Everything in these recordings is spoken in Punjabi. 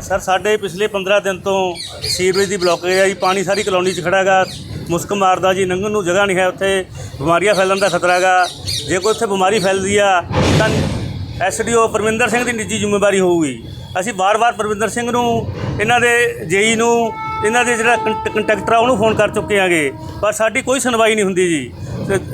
ਸਰ ਸਾਡੇ ਪਿਛਲੇ 15 ਦਿਨ ਤੋਂ ਸੀਵਰੇਜ ਦੀ ਬਲੋਕੇਜ ਹੈ ਜੀ, ਪਾਣੀ ਸਾਰੀ ਕਲੋਨੀ 'ਚ ਖੜਾ ਗਾ ਮੁਸਕ ਮਾਰਦਾ ਜੀ, ਲੰਘਣ ਨੂੰ ਜਗ੍ਹਾ ਨਹੀਂ ਹੈ ਉੱਥੇ। ਬਿਮਾਰੀਆਂ ਫੈਲਣ ਦਾ ਖਤਰਾ ਗਾ ਜੇ ਕੋਈ ਉੱਥੇ ਬਿਮਾਰੀ ਫੈਲਦੀ ਆ, ਤਾਂ ਐਸਡੀਓ ਪਰਮਿੰਦਰ ਸਿੰਘ ਦੀ ਨਿੱਜੀ ਜ਼ਿੰਮੇਵਾਰੀ ਹੋਊਗੀ। ਅਸੀਂ ਵਾਰ-ਵਾਰ ਪਰਮਿੰਦਰ ਸਿੰਘ ਨੂੰ, ਇਹਨਾਂ ਦੇ ਜੇਈ ਨੂੰ, ਇਹਨਾਂ ਦੇ ਜਿਹੜਾ ਕੰਟ- ਕੰਟੈਕਟਰ ਆ, ਉਹਨੂੰ ਫੋਨ ਕਰ ਚੁੱਕੇ ਆਂਗੇ ਪਰ ਸਾਡੀ ਕੋਈ ਸੁਣਵਾਈ ਨਹੀਂ ਹੁੰਦੀ ਜੀ।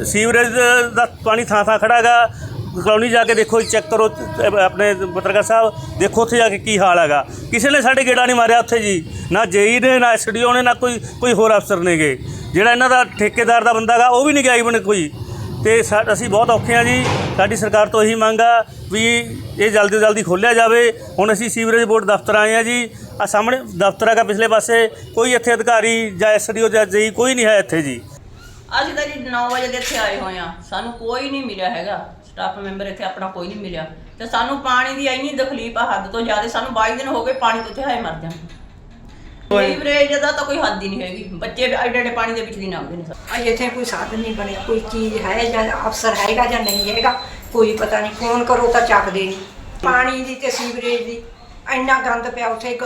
ਸੀਵਰੇਜ ਦਾ ਪਾਣੀ ਥਾਂ ਥਾਂ ਖੜਾ ਗਾ ਕਲੋਨੀ ਜਾ ਕੇ ਦੇਖੋ ਚੈੱਕ ਕਰੋ ਤੇ ਆਪਣੇ ਪੱਤਰਕਾਰ ਸਾਹਿਬ, ਦੇਖੋ ਉੱਥੇ ਜਾ ਕੇ ਕੀ ਹਾਲ ਹੈਗਾ। ਕਿਸੇ ਨੇ ਸਾਡੇ ਗੇੜਾ ਨਹੀਂ ਮਾਰਿਆ ਉੱਥੇ ਜੀ। ਨਾ ਜੇਈ ਨੇ, ਨਾ ਐਸਡੀਓ ਨੇ, ਨਾ ਕੋਈ ਕੋਈ ਹੋਰ ਅਫਸਰ ਨੇਗੇ। ਜਿਹੜਾ ਇਹਨਾਂ ਦਾ ਠੇਕੇਦਾਰ ਦਾ ਬੰਦਾ ਹੈਗਾ, ਉਹ ਵੀ ਨਹੀਂ ਗਿਆ ਇਵਨ ਕੋਈ। ਤੇ ਸਾ- ਅਸੀਂ ਬਹੁਤ ਔਖੇ ਆ ਜੀ। ਸਾਡੀ ਸਰਕਾਰ ਤੋਂ ਇਹੀ ਮੰਗ ਆ ਵੀ ਇਹ ਜਲਦੀ ਤੋਂ ਜਲਦੀ ਖੋਲ੍ਹਿਆ ਜਾਵੇ। ਹੁਣ ਅਸੀਂ ਸੀਵਰੇਜ ਬੋਰਡ ਦਫ਼ਤਰ ਆਏ ਆ ਜੀ। ਆ ਸਾਹਮਣੇ ਦਫ਼ਤਰ ਹੈਗਾ ਪਿਛਲੇ ਪਾਸੇ। ਕੋਈ ਇੱਥੇ ਅਧਿਕਾਰੀ ਜਾਂ ਐਸਡੀਓ ਜਾਂ ਜੇਈ ਕੋਈ ਨਹੀਂ ਹੈ ਇੱਥੇ ਜੀ। ਅਸੀਂ ਤਾਂ ਜੀ 9 ਵਜੇ ਦੇ ਇੱਥੇ ਆਏ ਹੋਏ ਆ ਸਾਨੂੰ ਕੋਈ ਨਹੀਂ ਮਿਲਿਆ ਹੈਗਾ। ਸਟਾਫ ਮੈਂਬਰ ਇੱਥੇ ਆਪਣਾ ਕੋਈ ਨਹੀਂ ਮਿਲਿਆ। ਤੇ ਸਾਨੂੰ ਪਾਣੀ ਦੀ ਇੰਨੀ ਤਕਲੀਫ ਆ ਹੱਦ ਤੋਂ ਜ਼ਿਆਦਾ ਸਾਨੂੰ 22 ਦਿਨ ਹੋ ਗਏ ਪਾਣੀ ਤੋਂ ਇੱਥੇ ਹਾਏ ਮਰ ਜਾਂਦੇ ਲੀਵਰੇਜ ਦਾ ਤਾਂ ਕੋਈ ਹੱਦ ਹੀ ਨਹੀਂ ਹੈਗੀ। ਬੱਚੇ ਐਡੇ ਐਡੇ ਪਾਣੀ ਦੇ ਵਿੱਚ ਦੀ ਲੰਘਦੇ ਨੇ ਅਜੇ ਇੱਥੇ ਕੋਈ ਸਾਧਨ ਨਹੀਂ ਬਣਿਆ ਕੋਈ ਚੀਜ਼ ਹੈ ਜਾਂ ਅਫਸਰ ਹੈਗਾ ਜਾਂ ਨਹੀਂ ਹੈਗਾ ਕੋਈ ਪਤਾ ਨਹੀਂ ਫੋਨ ਕਰੋ ਤਾਂ ਚੱਕਦੇ ਨਹੀਂ। ਪਾਣੀ ਦੀ ਤੇ ਸੀਵਰੇਜ ਦੀ ਇੰਨਾ ਗੰਦ ਪਿਆ ਉੱਥੇ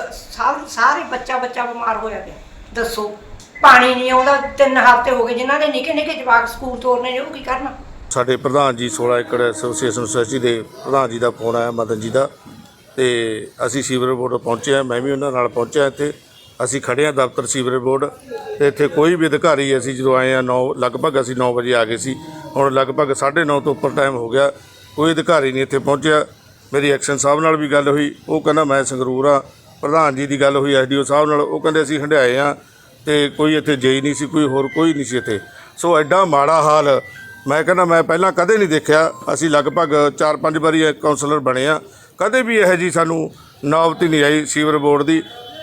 ਸਾਰੇ ਬੱਚਾ ਬੱਚਾ ਬਿਮਾਰ ਹੋਇਆ ਪਿਆ। ਦੱਸੋ ਪਾਣੀ ਨਹੀਂ ਆਉਂਦਾ ਤਿੰਨ ਹਫ਼ਤੇ ਹੋ ਗਏ ਜਿਨ੍ਹਾਂ ਦੇ ਨਿੱਕੇ ਨਿੱਕੇ ਜਵਾਕ ਸਕੂਲ ਤੋਰਨੇ ਨੇ ਉਹ ਕੀ ਕਰਨਾ? ਸਾਡੇ ਪ੍ਰਧਾਨ ਜੀ 16 ਏਕੜ ਐਸੋਸੀਏਸ਼ਨ ਸੁਸਾਇਟੀ ਦੇ ਪ੍ਰਧਾਨ ਜੀ ਦਾ ਫੋਨ ਆਇਆ, ਮਦਨ ਜੀ ਦਾ। ਤੇ ਅਸੀਂ ਸੀਵਰ ਬੋਰਡ ਪਹੁੰਚੇ ਆ ਮੈਂ ਵੀ ਉਹਨਾਂ ਨਾਲ ਪਹੁੰਚਿਆ ਇੱਥੇ। ਅਸੀਂ ਖੜੇ ਆ ਦਫ਼ਤਰ ਸੀਵਰ ਬੋਰਡ। ਤੇ ਇੱਥੇ ਕੋਈ ਵੀ ਅਧਿਕਾਰੀ ਅਸੀਂ ਜਦੋਂ ਆਏ ਆ 9 ਲਗਭਗ ਅਸੀਂ 9 ਵਜੇ ਆ ਗਏ ਸੀ। ਹੁਣ ਲਗਭਗ 9:30 ਤੋਂ ਉੱਪਰ ਟਾਈਮ ਹੋ ਗਿਆ। ਕੋਈ ਅਧਿਕਾਰੀ ਨਹੀਂ ਇੱਥੇ ਪਹੁੰਚਿਆ। ਮੇਰੀ ਐਕਸ਼ਨ ਸਾਹਿਬ ਨਾਲ ਵੀ ਗੱਲ ਹੋਈ। ਉਹ ਕਹਿੰਦਾ, ਮੈਂ ਸੰਗਰੂਰ ਆ ਪ੍ਰਧਾਨ ਜੀ ਦੀ ਗੱਲ ਹੋਈ ਐਸਡੀਓ ਸਾਹਿਬ ਨਾਲ। ਉਹ ਕਹਿੰਦੇ, ਅਸੀਂ ਹੰਡਿਆਏ ਆ ਤੇ ਕੋਈ ਇੱਥੇ ਜੇਈ ਨਹੀਂ ਸੀ, ਕੋਈ ਹੋਰ ਕੋਈ ਨਹੀਂ ਸੀ ਇੱਥੇ। ਸੋ ਐਡਾ ਮਾੜਾ ਹਾਲ ਮੈਂ ਕਹਿੰਦਾ ਮੈਂ ਪਹਿਲਾਂ ਕਦੇ ਨਹੀਂ ਦੇਖਿਆ। ਅਸੀਂ ਲਗਭਗ 4-5 ਵਾਰੀ ਇਹ ਕਾਉਂਸਲਰ ਬਣੇ ਆ। ਕਦੇ ਵੀ ਇਹੋ ਜੀ ਸਾਨੂੰ ਨੌਬਤੀ ਨਹੀਂ ਆਈ ਸੀਵਰ ਬੋਰਡ ਦੀ।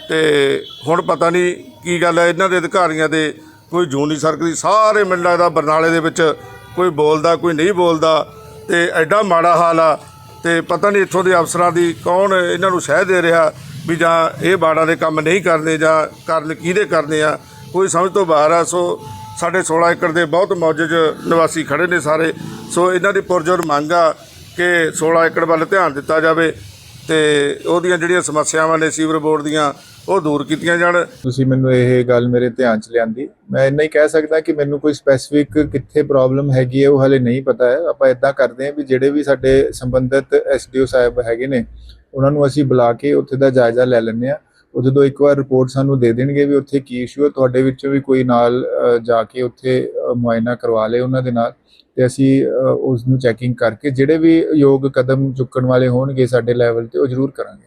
ਤੇ ਹੁਣ ਪਤਾ ਨਹੀਂ ਕੀ ਗੱਲ ਹੈ, ਇਹਨਾਂ ਦੇ ਅਧਿਕਾਰੀਆਂ ਦੇ ਕੋਈ ਜੂਨੀ ਸਰਕਰੀ ਸਾਰੇ ਮੈਨੂੰ ਲੱਗਦਾ ਬਰਨਾਲੇ ਦੇ ਵਿੱਚ ਕੋਈ ਬੋਲਦਾ, ਕੋਈ ਨਹੀਂ ਬੋਲਦਾ। ਤੇ ਐਡਾ ਮਾੜਾ ਹਾਲ ਆ। ਤੇ ਪਤਾ ਨਹੀਂ ਇੱਥੋਂ ਦੇ ਅਫਸਰਾਂ ਦੀ ਕੌਣ ਇਹਨਾਂ ਨੂੰ ਸਹਿ ਦੇ ਰਿਹਾ ਵੀ ਜਾਂ ਇਹ ਬਾੜਾਂ ਦੇ ਕੰਮ ਨਹੀਂ ਕਰਨੇ ਜਾਂ ਕਰਨ ਕਿਹਦੇ ਕਰਨੇ ਆ। ਕੋਈ ਸਮਝ ਤੋਂ ਬਾਹਰ ਆ। ਸੋ ਸਾਡੇ 16 ਏਕੜ ਦੇ ਬਹੁਤ ਮੌਜੂਦ ਨਿਵਾਸੀ ਖੜੇ ਨੇ ਸਾਰੇ। ਸੋ ਇਹਨਾਂ ਦੀ ਪੁਰਜੋਰ ਮੰਗ ਆ ਕਿ 16 ਏਕੜ ਵੱਲ ਧਿਆਨ ਦਿੱਤਾ ਜਾਵੇ ਤੇ ਉਹਦੀਆਂ ਜਿਹੜੀਆਂ ਸਮੱਸਿਆਵਾਂ ਨੇ ਸੀਵਰ ਬੋਰਡ ਦੀਆਂ, ਉਹ ਦੂਰ ਕੀਤੀਆਂ ਜਾਣ। ਤੁਸੀਂ ਮੈਨੂੰ ਇਹ ਗੱਲ ਮੇਰੇ ਧਿਆਨ ਚ ਲਿਆਂਦੀ। ਮੈਂ ਇੰਨਾ ਹੀ ਕਹਿ ਸਕਦਾ ਕਿ ਮੈਨੂੰ ਕੋਈ ਸਪੈਸੀਫਿਕ ਕਿੱਥੇ ਪ੍ਰੋਬਲਮ ਹੈਗੀ ਹੈ, ਉਹ ਹਲੇ ਨਹੀਂ ਪਤਾ ਹੈ। ਆਪਾਂ ਇਦਾਂ ਕਰਦੇ ਹਾਂ ਵੀ ਜਿਹੜੇ ਵੀ ਸਾਡੇ ਸੰਬੰਧਿਤ ਐਸਡੀਓ ਸਾਹਿਬ ਹੈਗੇ ਨੇ, ਉਹਨਾਂ ਨੂੰ ਅਸੀਂ ਬੁਲਾ ਕੇ ਉੱਥੇ ਦਾ ਜਾਇਜ਼ਾ ਲੈ ਲੈਂਦੇ ਆ ਉਹ ਜਦੋਂ ਇੱਕ ਵਾਰ ਰਿਪੋਰਟ ਸਾਨੂੰ ਦੇ ਦੇਣਗੇ ਵੀ ਉੱਥੇ ਕੀ ਇਸ਼ੂ ਹੈ ਤੁਹਾਡੇ ਵਿੱਚੋਂ ਵੀ ਕੋਈ ਨਾਲ ਜਾ ਕੇ ਉੱਥੇ ਮੁਆਇਨਾ ਕਰਵਾ ਲੇ ਉਹਨਾਂ ਦੇ ਨਾਲ ਤੇ ਅਸੀਂ ਅ, ਉਸ ਨੂੰ ਚੈਕਿੰਗ ਕਰਕੇ ਜਿਹੜੇ ਵੀ ਯੋਗ ਕਦਮ ਚੁੱਕਣ ਵਾਲੇ ਹੋਣਗੇ ਸਾਡੇ ਲੈਵਲ ਤੇ ਉਹ ਜ਼ਰੂਰ ਕਰਾਂਗੇ।